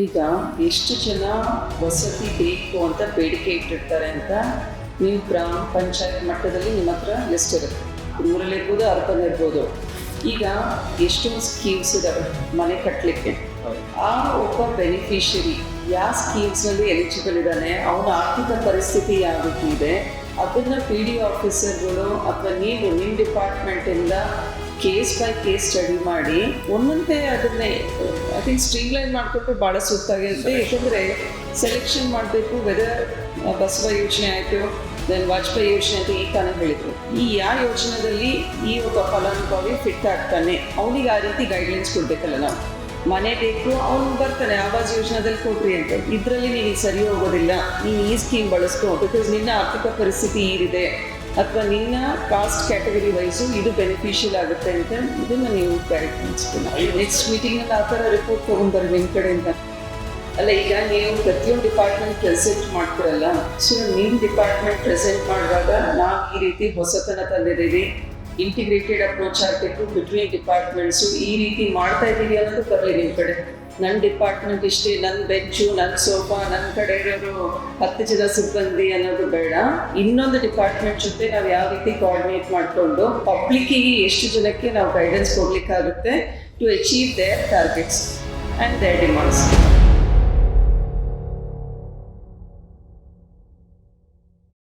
ಈಗ ಎಷ್ಟು ಜನ ವಸತಿ ಬೇಕು ಅಂತ ಬೇಡಿಕೆ ಇಟ್ಟಿರ್ತಾರೆ ಅಂತ ನೀವು ಗ್ರಾಮ ಪಂಚಾಯತ್ ಮಟ್ಟದಲ್ಲಿ ನಿಮ್ಮ ಹತ್ರ ಲಿಸ್ಟ್ ಇರುತ್ತೆ. ರೂರಲ್ ಇರ್ಬೋದು ಅರ್ಬನ್ ಇರ್ಬೋದು. ಈಗ ಎಷ್ಟೋ ಸ್ಕೀಮ್ಸ್ ಇದ್ದಾವೆ ಮನೆ ಕಟ್ಟಲಿಕ್ಕೆ ಆ ಒಬ್ಬ ಬೆನಿಫಿಷರಿ ಯಾವ ಸ್ಕೀಮ್ಸ್ನಲ್ಲಿ ಎಲಿಜಿಬಲ್ ಇದ್ದಾನೆ ಅವನ ಆರ್ಥಿಕ ಪರಿಸ್ಥಿತಿ ಯಾವ ರೀತಿ ಇದೆ ಅದನ್ನ ಪಿ ಡಿ ಆಫೀಸರ್ಗಳು ಅಥವಾ ನೀವು ನಿಮ್ಮ ಡಿಪಾರ್ಟ್ಮೆಂಟಿಂದ ಕೇಸ್ ಬೈ ಕೇಸ್ ಸ್ಟಡಿ ಮಾಡಿ ಒಂದೊಂದೇ ಅದನ್ನೇ ಐ ಥಿಂಕ್ ಸ್ಟ್ರೀಮ್ಲೈನ್ ಮಾಡಿಕೊಟ್ರೆ ಭಾಳ ಸೂಕ್ತ ಆಗಿರುತ್ತೆ ಯಾಕಂದರೆ ಸೆಲೆಕ್ಷನ್ ಮಾಡಬೇಕು ವೆದರ್ ಬಸವ ಯೋಜನೆ ಆಯಿತು ದೆನ್ ವಾಜಪೇಯಿ ಯೋಜನೆ ಅಂತ ಈ ತಾನೇ ಹೇಳಿದರು. ಈ ಯಾವ ಯೋಜನೆಯಲ್ಲಿ ಈ ಒಬ್ಬ ಫಲಾನುಭವಿ ಫಿಟ್ ಆಗ್ತಾನೆ. ಅವನಿಗೆ ಆ ರೀತಿ ಗೈಡ್ಲೈನ್ಸ್ ಕೊಡಬೇಕಲ್ಲ ನಾವು. ಮನೆ ಬೇಕು ಅವನು ಬರ್ತಾನೆ ಆವಾಜ್ ಯೋಜನೆದಲ್ಲಿ ಕೊಡ್ರಿ ಅಂತ. ಇದರಲ್ಲಿ ನೀನು ಸರಿ ಹೋಗೋದಿಲ್ಲ ನೀನು ಈ ಸ್ಕೀಮ್ ಬಳಸ್ಕೊ ಬಿಕಾಸ್ ನಿನ್ನ ಆರ್ಥಿಕ ಪರಿಸ್ಥಿತಿ ಈರಿದೆ ಅಥವಾ ನಿನ್ನ ಕಾಸ್ಟ್ ಕ್ಯಾಟಗರಿ ವೈಸು ಇದು ಬೆನಿಫಿಷಿಯಲ್ ಆಗುತ್ತೆ ಅಂತ ಇದನ್ನ ನೀವು ಗೈಡ್ಲೈನ್ಸ್ ನೆಕ್ಸ್ಟ್ ಮೀಟಿಂಗಲ್ಲಿ ಆ ಥರ ರಿಪೋರ್ಟ್ ತೊಗೊಂಡ್ಬರ್ರಿ ನಿಮ್ಮ ಕಡೆಯಿಂದ. ಅಲ್ಲ ಈಗ ನೀವು ಪ್ರತಿಯೊಂದು ಡಿಪಾರ್ಟ್ಮೆಂಟ್ ಪ್ರೆಸೆಂಟ್ ಮಾಡ್ತೀರಲ್ಲ ಸೊ ನಿಮ್ಮ ಡಿಪಾರ್ಟ್ಮೆಂಟ್ ಪ್ರೆಸೆಂಟ್ ಮಾಡುವಾಗ ನಾವು ಈ ರೀತಿ ಹೊಸತನ ತಂದಿದ್ದೀವಿ. ಇಂಟಿಗ್ರೇಟೆಡ್ ಅಪ್ರೋಚ್ ಆಗಬೇಕು ಬಿಟ್ವೀನ್ ಡಿಪಾರ್ಟ್ಮೆಂಟ್ಸು ಈ ರೀತಿ ಮಾಡ್ತಾ ಇದ್ದೀವಿ ಅನ್ನೋದು ಬರಲಿ ನಿಮ್ಮ ಕಡೆ. ನನ್ನ ಡಿಪಾರ್ಟ್ಮೆಂಟ್ ಇಷ್ಟೇ ನನ್ನ ಬೆಂಚು ನನ್ನ ಸೋಫಾ ನನ್ನ ಕಡೆ ಇರೋರು ಹತ್ತು ಜನ ಸಿಬ್ಬಂದಿ ಅನ್ನೋದು ಬೇಡ. ಇನ್ನೊಂದು ಡಿಪಾರ್ಟ್ಮೆಂಟ್ ಜೊತೆ ನಾವು ಯಾವ ರೀತಿ ಕೋಆರ್ಡಿನೇಟ್ ಮಾಡಿಕೊಂಡು ಪಬ್ಲಿಕ್ಕಿಗೆ ಎಷ್ಟು ಜನಕ್ಕೆ ನಾವು guidance ಕೊಡಲಿಕ್ಕಾಗುತ್ತೆ to achieve their targets and their demands